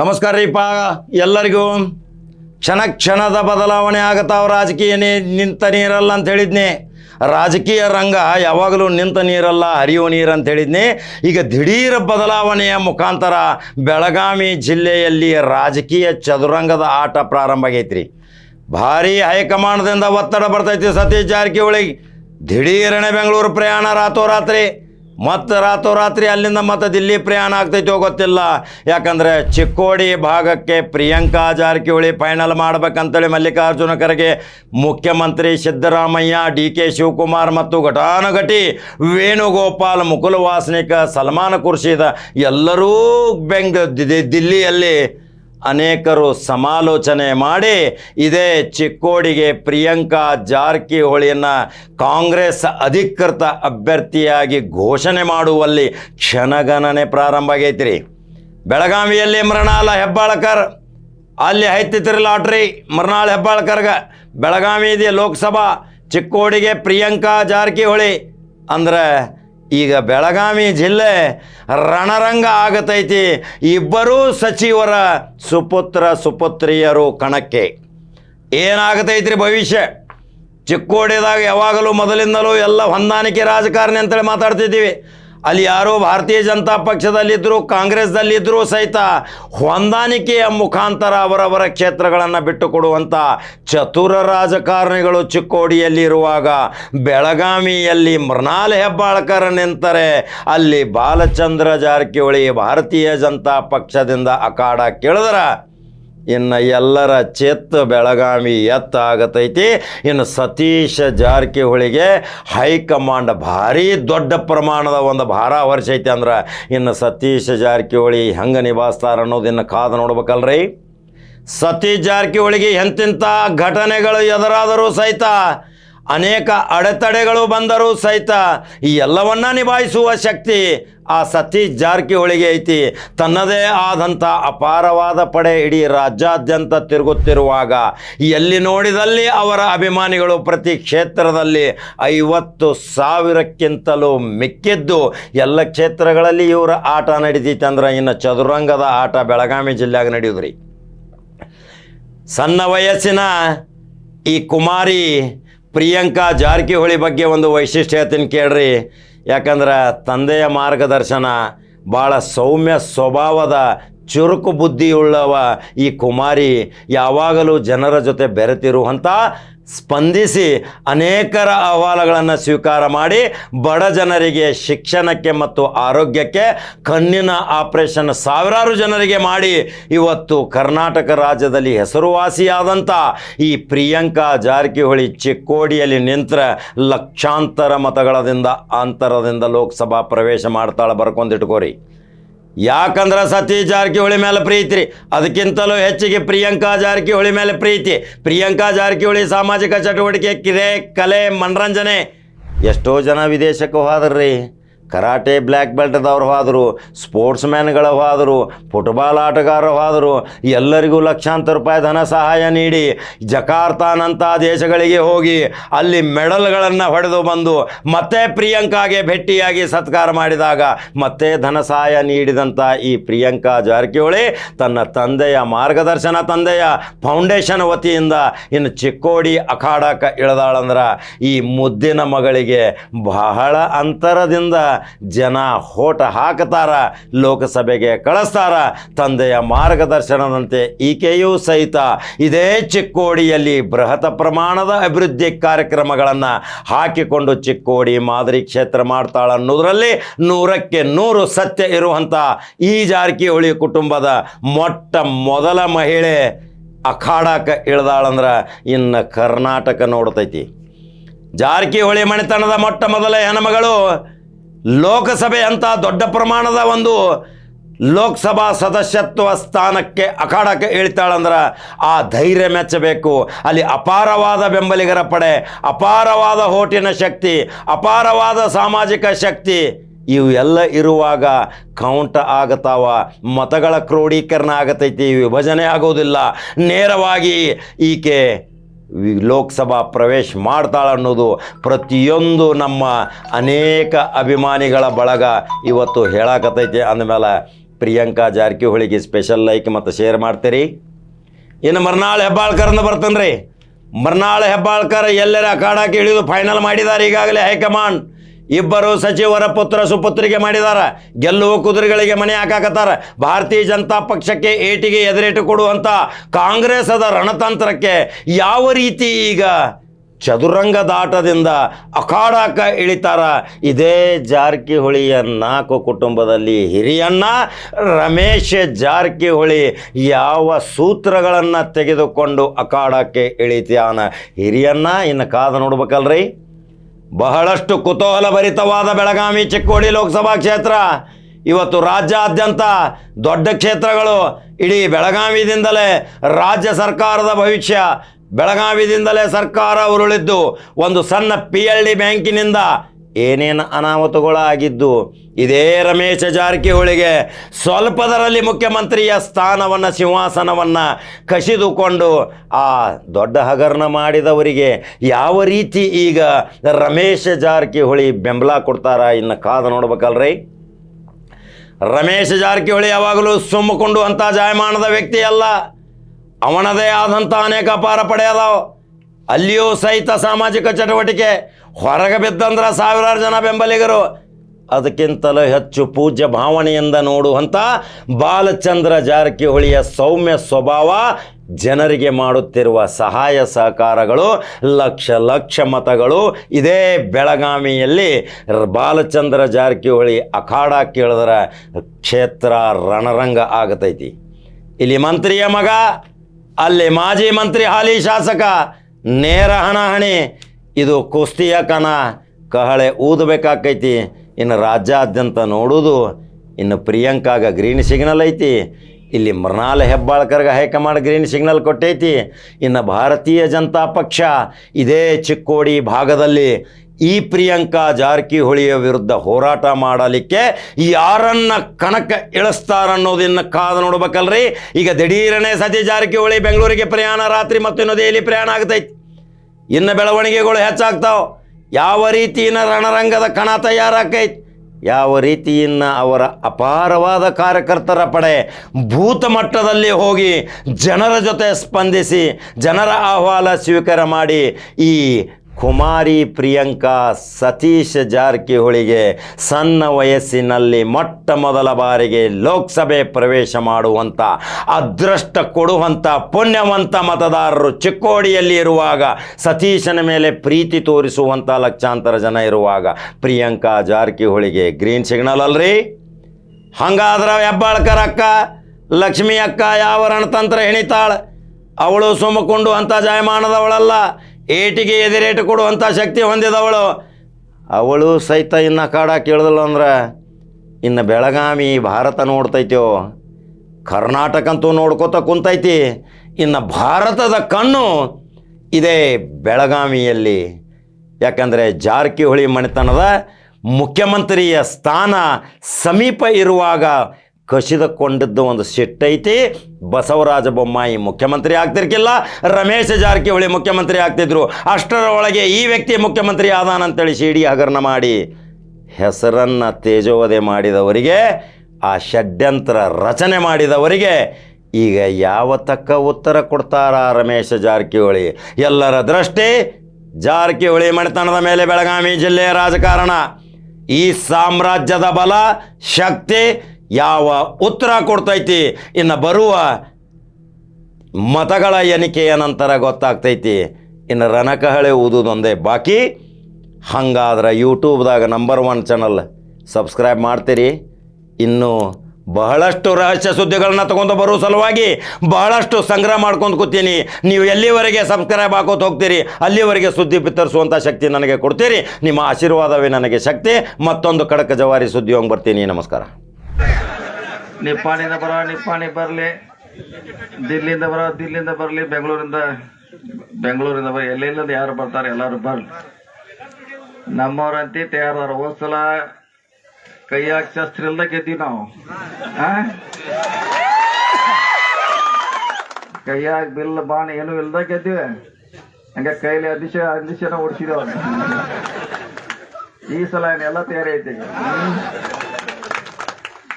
ನಮಸ್ಕಾರ ರೀಪ ಎಲ್ಲರಿಗೂ. ಕ್ಷಣ ಕ್ಷಣದ ಬದಲಾವಣೆ ಆಗತ್ತಾವ ರಾಜಕೀಯ ನಿಂತ ನೀರಲ್ಲ ಅಂತ ಹೇಳಿದ್ನಿ. ರಾಜಕೀಯ ರಂಗ ಯಾವಾಗಲೂ ನಿಂತ ನೀರಲ್ಲ ಹರಿಯುವ ನೀರು ಅಂತ ಹೇಳಿದ್ನಿ. ಈಗ ದಿಢೀರ ಬದಲಾವಣೆಯ ಮುಖಾಂತರ ಬೆಳಗಾವಿ ಜಿಲ್ಲೆಯಲ್ಲಿ ರಾಜಕೀಯ ಚದುರಂಗದ ಆಟ ಪ್ರಾರಂಭ ಆಗೈತ್ರಿ. ಭಾರಿ ಹೈಕಮಾಂಡ್ದಿಂದ ಒತ್ತಡ ಬರ್ತೈತಿ ಸತೀಶ್ ಜಾರಕಿಹೊಳಿ. ದಿಢೀರನೆ ಬೆಂಗಳೂರು ಪ್ರಯಾಣ ರಾತ್ರೋರಾತ್ರಿ ಮತ್ತು ರಾತ್ರೋರಾತ್ರಿ ಅಲ್ಲಿಂದ ಮತ್ತೆ ದಿಲ್ಲಿ ಪ್ರಯಾಣ ಆಗ್ತೈತೋ ಗೊತ್ತಿಲ್ಲ. ಯಾಕಂದರೆ ಚಿಕ್ಕೋಡಿ ಭಾಗಕ್ಕೆ ಪ್ರಿಯಾಂಕಾ ಜಾರಕಿಹೊಳಿ ಫೈನಲ್ ಮಾಡ್ಬೇಕಂತೇಳಿ ಮಲ್ಲಿಕಾರ್ಜುನ ಖರ್ಗೆ, ಮುಖ್ಯಮಂತ್ರಿ ಸಿದ್ದರಾಮಯ್ಯ, ಡಿ ಕೆ ಶಿವಕುಮಾರ್ ಮತ್ತು ಘಟಾನುಘಟಿ ವೇಣುಗೋಪಾಲ್ ಮುಕುಲ್ ವಾಸನಿಕ ಸಲ್ಮಾನ್ ಖುರ್ಷಿದ ಎಲ್ಲರೂ ಬೆಂಗ್ ದಿಲ್ಲಿಯಲ್ಲಿ ಅನೇಕರು ಸಮಾಲೋಚನೆ ಮಾಡಿ ಇದೇ ಚಿಕ್ಕೋಡಿಗೆ ಪ್ರಿಯಾಂಕಾ ಜಾರಕಿಹೊಳಿಯನ್ನು ಕಾಂಗ್ರೆಸ್ ಅಧಿಕೃತ ಅಭ್ಯರ್ಥಿಯಾಗಿ ಘೋಷಣೆ ಮಾಡುವಲ್ಲಿ ಕ್ಷಣಗಣನೆ ಪ್ರಾರಂಭ ಆಗೈತ್ರಿ. ಬೆಳಗಾವಿಯಲ್ಲಿ ಮೃಣಾಲ ಹೆಬ್ಬಾಳ್ಕರ್, ಅಲ್ಲಿ ಐತಿತ್ರಿ ಲಾಟ್ರಿ ಮರ್ನಾಳ್ ಹೆಬ್ಬಾಳ್ಕರ್ಗ. ಬೆಳಗಾವಿ ಇದೆ ಲೋಕಸಭಾ ಚಿಕ್ಕೋಡಿಗೆ ಪ್ರಿಯಾಂಕಾ ಜಾರಕಿಹೊಳಿ ಅಂದ್ರೆ ಈಗ ಬೆಳಗಾವಿ ಜಿಲ್ಲೆ ರಣರಂಗ ಆಗತೈತಿ. ಇಬ್ಬರೂ ಸಚಿವರ ಸುಪುತ್ರ ಸುಪುತ್ರಿಯರು ಕಣಕ್ಕೆ. ಏನಾಗತೈತ್ರಿ ಭವಿಷ್ಯ? ಚಿಕ್ಕೋಡಿದಾಗ ಯಾವಾಗಲೂ ಮೊದಲಿಂದಲೂ ಎಲ್ಲ ಹೊಂದಾಣಿಕೆ ರಾಜಕಾರಣಿ ಅಂತೇಳಿ ಮಾತಾಡ್ತಿದ್ದೀವಿ. ಅಲ್ಲಿ ಯಾರೋ ಭಾರತೀಯ ಜನತಾ ಪಕ್ಷದಲ್ಲಿದ್ದರು ಕಾಂಗ್ರೆಸ್ದಲ್ಲಿದ್ದರೂ ಸಹಿತ ಹೊಂದಾಣಿಕೆಯ ಮುಖಾಂತರ ಅವರವರ ಕ್ಷೇತ್ರಗಳನ್ನು ಬಿಟ್ಟುಕೊಡುವಂಥ ಚತುರ ರಾಜಕಾರಣಿಗಳು ಚಿಕ್ಕೋಡಿಯಲ್ಲಿರುವಾಗ ಬೆಳಗಾವಿಯಲ್ಲಿ ಮೃಣಾಲ್ ಹೆಬ್ಬಾಳ್ಕರ್ ನಿಂತರೆ ಅಲ್ಲಿ ಬಾಲಚಂದ್ರ ಜಾರಕಿಹೊಳಿ ಭಾರತೀಯ ಜನತಾ ಪಕ್ಷದಿಂದ ಅಖಾಡ ಕೇಳಿದ್ರ. ಇನ್ನು ಎಲ್ಲರ ಚೆತ್ತು ಬೆಳಗಾವಿ ಎತ್ತ ಆಗತೈತಿ. ಇನ್ನು ಸತೀಶ್ ಜಾರಕಿಹೊಳಿಗೆ ಹೈಕಮಾಂಡ್ ಭಾರಿ ದೊಡ್ಡ ಪ್ರಮಾಣದ ಒಂದು ಭಾರ ವರ್ಷೈತಿ ಅಂದ್ರೆ ಇನ್ನು ಸತೀಶ್ ಜಾರಕಿಹೊಳಿ ಹೆಂಗೆ ನಿಭಾಯಿಸ್ತಾರ ಅನ್ನೋದನ್ನು ಕಾದು ನೋಡ್ಬೇಕಲ್ರಿ. ಸತೀಶ್ ಜಾರಕಿಹೊಳಿಗೆ ಎಂತಿಂಥ ಘಟನೆಗಳು ಎದುರಾದರೂ ಸಹಿತ ಅನೇಕ ಅಡೆತಡೆಗಳು ಬಂದರೂ ಸಹಿತ ಈ ಎಲ್ಲವನ್ನ ನಿಭಾಯಿಸುವ ಶಕ್ತಿ ಆ ಸತೀಶ್ ಜಾರಕಿಹೊಳಿಗೆ ಐತಿ. ತನ್ನದೇ ಆದಂಥ ಅಪಾರವಾದ ಪಡೆ ಇಡೀ ರಾಜ್ಯಾದ್ಯಂತ ತಿರುಗುತ್ತಿರುವಾಗ ಎಲ್ಲಿ ನೋಡಿದಲ್ಲಿ ಅವರ ಅಭಿಮಾನಿಗಳು ಪ್ರತಿ ಕ್ಷೇತ್ರದಲ್ಲಿ ಐವತ್ತು ಸಾವಿರಕ್ಕಿಂತಲೂ ಮಿಕ್ಕಿದ್ದು, ಎಲ್ಲ ಕ್ಷೇತ್ರಗಳಲ್ಲಿ ಇವರ ಆಟ ನಡೀತೈತೆ ಅಂದ್ರೆ ಇನ್ನು ಚದುರಂಗದ ಆಟ ಬೆಳಗಾವಿ ಜಿಲ್ಲೆಯಾಗ ನಡೆಯುದ್ರಿ. ಸಣ್ಣ ವಯಸ್ಸಿನ ಈ ಕುಮಾರಿ ಪ್ರಿಯಾಂಕಾ ಜಾರಕಿಹೊಳಿ ಬಗ್ಗೆ ಒಂದು ವೈಶಿಷ್ಟ್ಯ ಹೇಳ್ತೀನಿ ಕೇಳ್ರಿ. ಯಾಕಂದ್ರೆ ತಂದೆಯ ಮಾರ್ಗದರ್ಶನ ಭಾಳ ಸೌಮ್ಯ ಸ್ವಭಾವದ ಚುರುಕು ಬುದ್ಧಿಯುಳ್ಳವ ಈ ಕುಮಾರಿ ಯಾವಾಗಲೂ ಜನರ ಜೊತೆ ಬೆರೆತಿರುವಂಥ ಸ್ಪಂದಿಸಿ ಅನೇಕರ ಅಹವಾಲುಗಳನ್ನು ಸ್ವೀಕಾರ ಮಾಡಿ ಬಡ ಜನರಿಗೆ ಶಿಕ್ಷಣಕ್ಕೆ ಮತ್ತು ಆರೋಗ್ಯಕ್ಕೆ ಕಣ್ಣಿನ ಆಪರೇಷನ್ ಸಾವಿರಾರು ಜನರಿಗೆ ಮಾಡಿ ಇವತ್ತು ಕರ್ನಾಟಕ ರಾಜ್ಯದಲ್ಲಿ ಹೆಸರುವಾಸಿಯಾದಂಥ ಈ ಪ್ರಿಯಾಂಕಾ ಜಾರಕಿಹೊಳಿ ಚಿಕ್ಕೋಡಿಯಲ್ಲಿ ನಿಂತ್ರ ಲಕ್ಷಾಂತರ ಮತಗಳದಿಂದ, ಅಂತರದಿಂದ ಲೋಕಸಭಾ ಪ್ರವೇಶ ಮಾಡ್ತಾಳೆ ಬರ್ಕೊಂಡಿಟ್ಕೋರಿ ಯಾಕಂದ್ರೆ ಸತೀಶ್ ಜಾರಕಿಹೊಳಿ ಮೇಲೆ ಪ್ರೀತಿ ರೀ. ಅದಕ್ಕಿಂತಲೂ ಹೆಚ್ಚಿಗೆ ಪ್ರಿಯಾಂಕಾ ಜಾರಕಿಹೊಳಿ ಮೇಲೆ ಪ್ರೀತಿ. ಪ್ರಿಯಾಂಕಾ ಜಾರಕಿಹೊಳಿ ಸಾಮಾಜಿಕ ಚಟುವಟಿಕೆ ಕಿರೆ ಕಲೆ, ಮನರಂಜನೆ. ಎಷ್ಟೋ ಜನ ವಿದೇಶಕ್ಕೆ ಹೋದ್ರಿ ಕರಾಟೆ ಬ್ಲ್ಯಾಕ್ ಬೆಲ್ಟ್ದವ್ರು ಹೋದರು ಸ್ಪೋರ್ಟ್ಸ್ ಮ್ಯಾನ್ಗಳು ಹೋದರು, ಫುಟ್ಬಾಲ್ ಆಟಗಾರರು ಹೋದರು, ಎಲ್ಲರಿಗೂ ಲಕ್ಷಾಂತರ ರೂಪಾಯಿ ಧನ ಸಹಾಯ ನೀಡಿ ಜಕಾರ್ತಾನಂಥ ದೇಶಗಳಿಗೆ ಹೋಗಿ ಅಲ್ಲಿ ಮೆಡಲ್ಗಳನ್ನು ಹೊಡೆದು ಬಂದು ಮತ್ತೆ ಪ್ರಿಯಾಂಕಾಗೆ ಭೇಟಿಯಾಗಿ ಸತ್ಕಾರ ಮಾಡಿದಾಗ ಮತ್ತೆ ಧನ ಸಹಾಯ ನೀಡಿದಂಥ ಈ ಪ್ರಿಯಾಂಕಾ ಜಾರಕಿಹೊಳಿ ತನ್ನ ತಂದೆಯ ಮಾರ್ಗದರ್ಶನ ತಂದೆಯ ಫೌಂಡೇಶನ್ ವತಿಯಿಂದ ಇನ್ನು ಚಿಕ್ಕೋಡಿ ಅಖಾಡಕ್ಕೆ ಇಳಿದಾಳಂದ್ರೆ ಈ ಮುದ್ದಿನ ಮಗಳಿಗೆ ಬಹಳ ಅಂತರದಿಂದ ಜನ ಹೋಟ ಹಾಕತಾರ, ಲೋಕಸಭೆಗೆ ಕಳಿಸ್ತಾರ, ತಂದೆಯ ಮಾರ್ಗದರ್ಶನದಂತೆ ಈಕೆಯೂ ಸಹಿತ ಇದೇ ಚಿಕ್ಕೋಡಿಯಲ್ಲಿ ಬೃಹತ್ ಪ್ರಮಾಣದ ಅಭಿವೃದ್ಧಿ ಕಾರ್ಯಕ್ರಮಗಳನ್ನು ಹಾಕಿಕೊಂಡು ಚಿಕ್ಕೋಡಿ ಮಾದರಿ ಕ್ಷೇತ್ರ ಅನ್ನೋದರಲ್ಲಿ ನೂರಕ್ಕೆ ನೂರು ಸತ್ಯ ಇರುವಂಥ ಈ ಜಾರಕಿಹೊಳಿ ಕುಟುಂಬದ ಮೊಟ್ಟ ಮೊದಲ ಮಹಿಳೆ ಅಖಾಡಕ್ಕೆ ಇಳ್ದಾಳಂದ್ರೆ ಇನ್ನು ಕರ್ನಾಟಕ ನೋಡ್ತೈತಿ. ಜಾರಕಿಹೊಳಿ ಮನೆತನದ ಮೊಟ್ಟ ಮೊದಲ ಹೆಣ್ಮಗಳು ಲೋಕಸಭೆ ಅಂತ ದೊಡ್ಡ ಪ್ರಮಾಣದ ಒಂದು ಲೋಕಸಭಾ ಸದಸ್ಯತ್ವ ಸ್ಥಾನಕ್ಕೆ ಅಖಾಡಕ್ಕೆ ಇಳಿತಾಳಂದ್ರೆ ಆ ಧೈರ್ಯ ಮೆಚ್ಚಬೇಕು. ಅಲ್ಲಿ ಅಪಾರವಾದ ಬೆಂಬಲಿಗರ ಪಡೆ, ಅಪಾರವಾದ ಹೋಟಿನ ಶಕ್ತಿ, ಅಪಾರವಾದ ಸಾಮಾಜಿಕ ಶಕ್ತಿ ಇವು ಇರುವಾಗ ಕೌಂಟ್ ಆಗತಾವ. ಮತಗಳ ಕ್ರೋಢೀಕರಣ ಆಗತೈತಿ, ವಿಭಜನೆ ಆಗೋದಿಲ್ಲ. ನೇರವಾಗಿ ಈಕೆ ಲೋಕಸಭಾ ಪ್ರವೇಶ ಮಾಡ್ತಾಳೆ ಅನ್ನೋದು ಪ್ರತಿಯೊಂದು ನಮ್ಮ ಅನೇಕ ಅಭಿಮಾನಿಗಳ ಬಳಗ ಇವತ್ತು ಹೇಳಾಕತೈತಿ ಅಂದಮೇಲೆ ಪ್ರಿಯಾಂಕಾ ಜಾರಕಿಹೊಳಿಗೆ ಸ್ಪೆಷಲ್ ಲೈಕ್ ಮತ್ತು ಶೇರ್ ಮಾಡ್ತೀರಿ. ಇನ್ನು ಮರ್ನಾಳ್ ಹೆಬ್ಬಾಳ್ಕರ್ನ ರೀ ಮರ್ನಾಳ್ ಹೆಬ್ಬಾಳ್ಕರ್ ಎಲ್ಲರ ಅಖಾಡಕ್ಕೆ ಇಳಿದು ಫೈನಲ್ ಮಾಡಿದ್ದಾರೆ ಈಗಾಗಲೇ ಹೈಕಮಾಂಡ್. ಇಬ್ಬರು ಸಚಿವರ ಪುತ್ರ ಸುಪುತ್ರಿಗೆ ಮಾಡಿದಾರ. ಗೆಲ್ಲುವ ಕುದುರೆಗಳಿಗೆ ಮನೆ ಹಾಕಾಕತ್ತಾರ. ಭಾರತೀಯ ಜನತಾ ಪಕ್ಷಕ್ಕೆ ಏಟಿಗೆ ಎದುರೇಟು ಕೊಡುವಂಥ ಕಾಂಗ್ರೆಸ್ಸದ ರಣತಂತ್ರಕ್ಕೆ ಯಾವ ರೀತಿ ಈಗ ಚದುರಂಗ ದಾಟದಿಂದ ಅಖಾಡಾಕ ಇಳಿತಾರ? ಇದೇ ಜಾರಕಿಹೊಳಿಯ ನಾಲ್ಕು ಕುಟುಂಬದಲ್ಲಿ ಹಿರಿಯಣ್ಣ ರಮೇಶ್ ಜಾರಕಿಹೊಳಿ ಯಾವ ಸೂತ್ರಗಳನ್ನು ತೆಗೆದುಕೊಂಡು ಅಖಾಡಕ್ಕೆ ಇಳಿತಾನ? ಹಿರಿಯಣ್ಣ, ಇನ್ನು ಕಾದ ನೋಡ್ಬೇಕಲ್ರಿ? ಬಹಳಷ್ಟು ಕುತೂಹಲಭರಿತವಾದ ಬೆಳಗಾವಿ, ಚಿಕ್ಕೋಡಿ ಲೋಕಸಭಾ ಕ್ಷೇತ್ರ. ಇವತ್ತು ರಾಜ್ಯಾದ್ಯಂತ ದೊಡ್ಡ ಕ್ಷೇತ್ರಗಳು ಇಡೀ ಬೆಳಗಾವಿದಿಂದಲೇ ರಾಜ್ಯ ಸರ್ಕಾರದ ಭವಿಷ್ಯ. ಬೆಳಗಾವಿದಿಂದಲೇ ಸರ್ಕಾರ ಉರುಳಿದ್ದು ಒಂದು ಸಣ್ಣ ಪಿ ಎಲ್ ಡಿ ಬ್ಯಾಂಕಿನಿಂದ ಏನೇನು ಅನಾಹುತಗಳಾಗಿದ್ದು, ಇದೇ ರಮೇಶ ಜಾರಕಿಹೊಳಿಗೆ ಸ್ವಲ್ಪದರಲ್ಲಿ ಮುಖ್ಯಮಂತ್ರಿಯ ಸ್ಥಾನವನ್ನು, ಸಿಂಹಾಸನವನ್ನು ಕಸಿದುಕೊಂಡು ಆ ದೊಡ್ಡ ಹಗರಣ ಮಾಡಿದವರಿಗೆ ಯಾವ ರೀತಿ ಈಗ ರಮೇಶ ಜಾರಕಿಹೊಳಿ ಬೆಂಬಲ ಕೊಡ್ತಾರ ಇನ್ನು ಕಾದು ನೋಡ್ಬೇಕಲ್ರಿ? ರಮೇಶ ಜಾರಕಿಹೊಳಿ ಯಾವಾಗಲೂ ಸುಮ್ಮಕೊಂಡು ಅಂಥ ಜಾಯಮಾನದ ವ್ಯಕ್ತಿ ಅಲ್ಲ ಅವನದೇ ಆದಂಥ ಅನೇಕ ಅಪಾರ ಪಡೆ ಅದಾವ ಅಲ್ಲಿಯೂ ಸಹಿತ ಸಾಮಾಜಿಕ ಚಟುವಟಿಕೆ. ಹೊರಗೆ ಬಿದ್ದಂದ್ರೆ ಸಾವಿರಾರು ಜನ ಬೆಂಬಲಿಗರು. ಅದಕ್ಕಿಂತಲೂ ಹೆಚ್ಚು ಪೂಜ್ಯ ಭಾವನೆಯಿಂದ ನೋಡುವಂಥ ಬಾಲಚಂದ್ರ ಜಾರಕಿಹೊಳಿಯ ಸೌಮ್ಯ ಸ್ವಭಾವ ಜನರಿಗೆ ಮಾಡುತ್ತಿರುವ ಸಹಾಯ ಸಹಕಾರಗಳು, ಲಕ್ಷ ಲಕ್ಷ ಮತಗಳು. ಇದೇ ಬೆಳಗಾವಿಯಲ್ಲಿ ಬಾಲಚಂದ್ರ ಜಾರಕಿಹೊಳಿ ಅಖಾಡ ಕೇಳಿದ್ರೆ ಕ್ಷೇತ್ರ ರಣರಂಗ ಆಗತೈತಿ. ಇಲ್ಲಿ ಮಂತ್ರಿಯ ಮಗ, ಅಲ್ಲಿ ಮಾಜಿ ಮಂತ್ರಿ ಹಾಲಿ ಶಾಸಕ. ನೇರ ಹಣಾಹಣಿ ಇದು ಕುಸ್ತಿಯ ಕಣ. ಕಹಳೆ ಊದಬೇಕಾಕೈತಿ. ಇನ್ನು ರಾಜ್ಯಾದ್ಯಂತ ನೋಡೋದು. ಇನ್ನು ಪ್ರಿಯಾಂಕಾಗ ಗ್ರೀನ್ ಸಿಗ್ನಲ್ ಐತಿ. ಇಲ್ಲಿ ಮೃಣಾಲ್ ಹೈಕ ಹೈಕಮಾಂಡ್ ಗ್ರೀನ್ ಸಿಗ್ನಲ್ ಕೊಟ್ಟೈತಿ. ಇನ್ನು ಭಾರತೀಯ ಜನತಾ ಪಕ್ಷ ಇದೇ ಚಿಕ್ಕೋಡಿ ಭಾಗದಲ್ಲಿ ಈ ಪ್ರಿಯಾಂಕಾ ಜಾರಕಿಹೊಳಿಯ ವಿರುದ್ಧ ಹೋರಾಟ ಮಾಡಲಿಕ್ಕೆ ಯಾರನ್ನ ಕಣಕ ಇಳಿಸ್ತಾರನ್ನೋದನ್ನ ಕಾದು ನೋಡ್ಬೇಕಲ್ರಿ? ಈಗ ದಿಢೀರನೆ ಸತಿ ಜಾರಕಿಹೊಳಿ ಬೆಂಗಳೂರಿಗೆ ಪ್ರಯಾಣ, ರಾತ್ರಿ ಮತ್ತು ಇಲ್ಲಿ ಪ್ರಯಾಣ ಆಗ್ತೈತಿ. ಇನ್ನು ಬೆಳವಣಿಗೆಗಳು ಹೆಚ್ಚಾಗ್ತಾವ. ಯಾವ ರೀತಿಯ ರಣರಂಗದ ಕಣ ತಯಾರಾಕೈತಿ? ಯಾವ ರೀತಿಯಿಂದ ಅವರ ಅಪಾರವಾದ ಕಾರ್ಯಕರ್ತರ ಪಡೆ ಭೂತ ಮಟ್ಟದಲ್ಲಿ ಹೋಗಿ ಜನರ ಜೊತೆ ಸ್ಪಂದಿಸಿ ಜನರ ಆಹ್ವಾನ ಸ್ವೀಕಾರ ಮಾಡಿ ಈ ಕುಮಾರಿ ಪ್ರಿಯಾಂಕಾ ಸತೀಶ್ ಜಾರಕಿಹೊಳಿಗೆ ಸಣ್ಣ ವಯಸ್ಸಿನಲ್ಲಿ ಮೊಟ್ಟ ಮೊದಲ ಬಾರಿಗೆ ಲೋಕಸಭೆ ಪ್ರವೇಶ ಮಾಡುವಂಥ ಅದೃಷ್ಟ ಕೊಡುವಂಥ ಪುಣ್ಯವಂತ ಮತದಾರರು ಚಿಕ್ಕೋಡಿಯಲ್ಲಿ ಇರುವಾಗ, ಸತೀಶನ ಮೇಲೆ ಪ್ರೀತಿ ತೋರಿಸುವಂಥ ಲಕ್ಷಾಂತರ ಜನ ಇರುವಾಗ ಪ್ರಿಯಾಂಕಾ ಜಾರಕಿಹೊಳಿಗೆ ಗ್ರೀನ್ ಸಿಗ್ನಲ್ ಅಲ್ರಿ? ಹಂಗಾದ್ರೆ ಹೆಬ್ಬಾಳ್ಕರ್ ಅಕ್ಕ, ಲಕ್ಷ್ಮೀ ಅಕ್ಕ ಯಾವ ರಣತಂತ್ರ ಹೆಣಿತಾಳ? ಅವಳು ಸುಮ್ಮಕೊಂಡು ಅಂಥ ಜಾಯಮಾನದವಳಲ್ಲ. ಏಟಿಗೆ ಎದಿರೇಟು ಕೊಡುವಂಥ ಶಕ್ತಿ ಹೊಂದಿದವಳು. ಅವಳು ಸಹಿತ ಇನ್ನು ಕಾಡ ಕೇಳಿದಳು ಅಂದ್ರೆ ಇನ್ನು ಬೆಳಗಾವಿ ಭಾರತ ನೋಡ್ತೈತೋ. ಕರ್ನಾಟಕ ಅಂತೂ ನೋಡ್ಕೋತ ಕುಂತೈತಿ. ಇನ್ನು ಭಾರತದ ಕಣ್ಣು ಇದೇ ಬೆಳಗಾವಿಯಲ್ಲಿ. ಯಾಕಂದರೆ ಜಾರಕಿಹೊಳಿ ಮನೆತನದ ಮುಖ್ಯಮಂತ್ರಿಯ ಸ್ಥಾನ ಸಮೀಪ ಇರುವಾಗ ಕಸಿದುಕೊಂಡಿದ್ದು ಒಂದು ಸಿಟ್ಟೈತಿ. ಬಸವರಾಜ ಬೊಮ್ಮಾಯಿ ಮುಖ್ಯಮಂತ್ರಿ ಆಗ್ತಿರ್ಕಿಲ್ಲ. ರಮೇಶ ಜಾರಕಿಹೊಳಿ ಮುಖ್ಯಮಂತ್ರಿ ಆಗ್ತಿದ್ರು. ಅಷ್ಟರ ಒಳಗೆ ಈ ವ್ಯಕ್ತಿ ಮುಖ್ಯಮಂತ್ರಿ ಆದಾನಂತೇಳಿ ಸಿಡಿ ಹಗರಣ ಮಾಡಿ ಹೆಸರನ್ನು ತೇಜೋವಧೆ ಮಾಡಿದವರಿಗೆ, ಆ ಷಡ್ಯಂತ್ರ ರಚನೆ ಮಾಡಿದವರಿಗೆ ಈಗ ಯಾವ ತಕ್ಕ ಉತ್ತರ ಕೊಡ್ತಾರ ರಮೇಶ ಜಾರಕಿಹೊಳಿ? ಎಲ್ಲರ ದೃಷ್ಟಿ ಜಾರಕಿಹೊಳಿ ಮಣಿತನದ ಮೇಲೆ ಬೆಳಗಾವಿ ಜಿಲ್ಲೆಯ ರಾಜಕಾರಣ. ಈ ಸಾಮ್ರಾಜ್ಯದ ಬಲ, ಶಕ್ತಿ ಯಾವ ಉತ್ತರ ಕೊಡ್ತೈತಿ? ಇನ್ನು ಬರುವ ಮತಗಳ ಎಣಿಕೆಯ ನಂತರ ಗೊತ್ತಾಗ್ತೈತಿ. ಇನ್ನು ರಣಕಹಳೆ ಊದುದೊಂದೇ ಬಾಕಿ. ಹಂಗಾದ್ರೆ ಯೂಟ್ಯೂಬ್ದಾಗ ನಂಬರ್ ಒನ್ ಚಾನಲ್ ಸಬ್ಸ್ಕ್ರೈಬ್ ಮಾಡ್ತೀರಿ. ಇನ್ನು ಬಹಳಷ್ಟು ರಹಸ್ಯ ಸುದ್ದಿಗಳನ್ನ ತಗೊಂಡು ಬರೋ ಸಲುವಾಗಿ ಬಹಳಷ್ಟು ಸಂಗ್ರಹ ಮಾಡ್ಕೊಂಡು ಕೂತೀನಿ. ನೀವು ಎಲ್ಲಿವರೆಗೆ ಸಬ್ಸ್ಕ್ರೈಬ್ ಹಾಕೋತ ಹೋಗ್ತೀರಿ, ಅಲ್ಲಿವರೆಗೆ ಸುದ್ದಿ ಬಿತ್ತರಿಸುವಂಥ ಶಕ್ತಿ ನನಗೆ ಕೊಡ್ತೀರಿ. ನಿಮ್ಮ ಆಶೀರ್ವಾದವೇ ನನಗೆ ಶಕ್ತಿ. ಮತ್ತೊಂದು ಕಡಕ ಜವಾರಿ ಸುದ್ದಿ ಹೋಗಿ ಬರ್ತೀನಿ. ನಮಸ್ಕಾರ. ನಿಪ್ಪಾಣಿಂದ ಬರೋ, ನಿಪ್ಪಾಣಿ ಬರಲಿ. ದಿಲ್ಲಿಂದ ಬರೋ ದಿಲ್ಲಿಂದ ಬರಲಿ. ಬೆಂಗಳೂರಿಂದ ಬೆಂಗಳೂರಿಂದ ಬರ, ಎಲ್ಲೆಲ್ಲಿಂದ ಯಾರು ಬರ್ತಾರೆ ಎಲ್ಲರೂ ಬರಲಿ. ನಮ್ಮವ್ರಂತಿ ತಯಾರದಾರ. ಹೋದ್ಸಲ ಕೈಯಾಗ ಶಸ್ತ್ರ ಇಲ್ದ ಗೆದ್ದಿವಿ ನಾವು? ಕೈಯಾಗ ಬಿಲ್ ಬಾಣ ಏನು ಇಲ್ದ ಗೆದ್ದಿವೆ. ಹಂಗೆ ಕೈಲಿ ಅದಿಶ ಅದಿಶನ ಓಡಿಸಿದವ ಈ ಸಲ ಏನೆಲ್ಲ ತಯಾರಿ ಐತಿ.